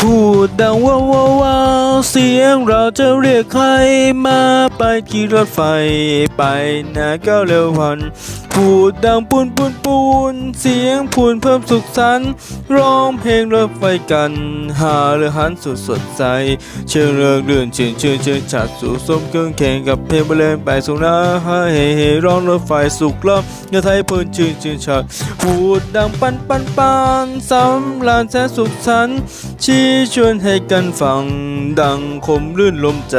孤单，我我我。 เสียงเราจะเรียกใครมาไปขี่รถไฟ ไปนะก้าเร็วพันพูดดังปูนปูนปูนเสียงพูนเพิ่มสุขสันร้องเพลงรถไฟกัน หาเรือหันสุดสดใส เชิงเรื่องเรื่อเชื่เชื่เชื่นฉัดสู่สมเครื่องแข่งกับเพลงบรรเลงไปสู่นะฮะเฮเร้องรถไฟสุขล้อมเนื้ไทยเพิ่นเชื่เชื่นฉัดพูดดังปันปันปันสำรานแสนสุขสันชี้ชวนให้กันฟังดังงคมลื่นลมใจ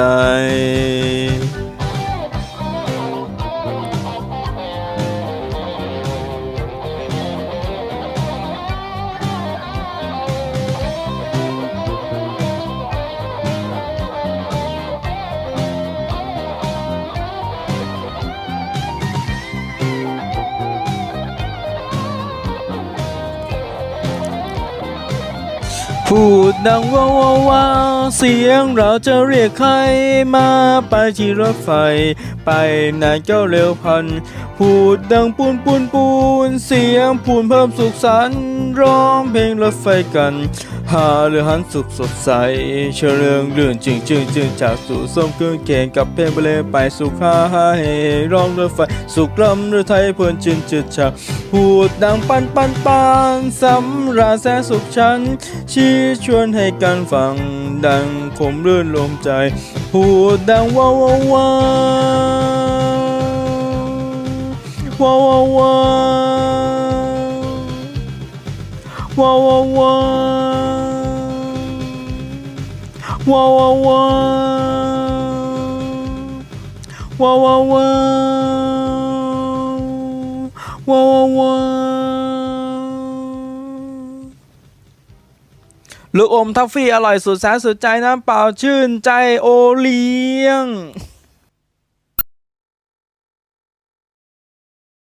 พูดดังว้าวว้าเสียงเราจะเรียกใครมาไปที่รถไฟ ไปนเก้าเร็วพัน พูดดังปูนปูนปูน เสียงปูนเพิ่มสุขสันร้องเพลงรถไฟกัน หาเรือหันสุขสดใส เชลิงเรื่องจึงจึงจึงจากสู่ส้มเกลือเก่งกับเพลงเบลไปสุขฮาเฮร้องรถไฟ สุขลำหรือไทยเพื่อนจึงจึงฉากพูดดังปันปันปันสำราแสสุขฉันชีชวนให้กันฟัง ดังคมรื่นลมใจ พูดดังว้าวว้าวว้าวว้าวว้าวว้าวว้าวว้าวว้าวว้าวว้าว ลูกอมทัฟฟี่อร่อยสุดแสนสุดใจน้ำเปล่าชื่นใจโอเลี้ยง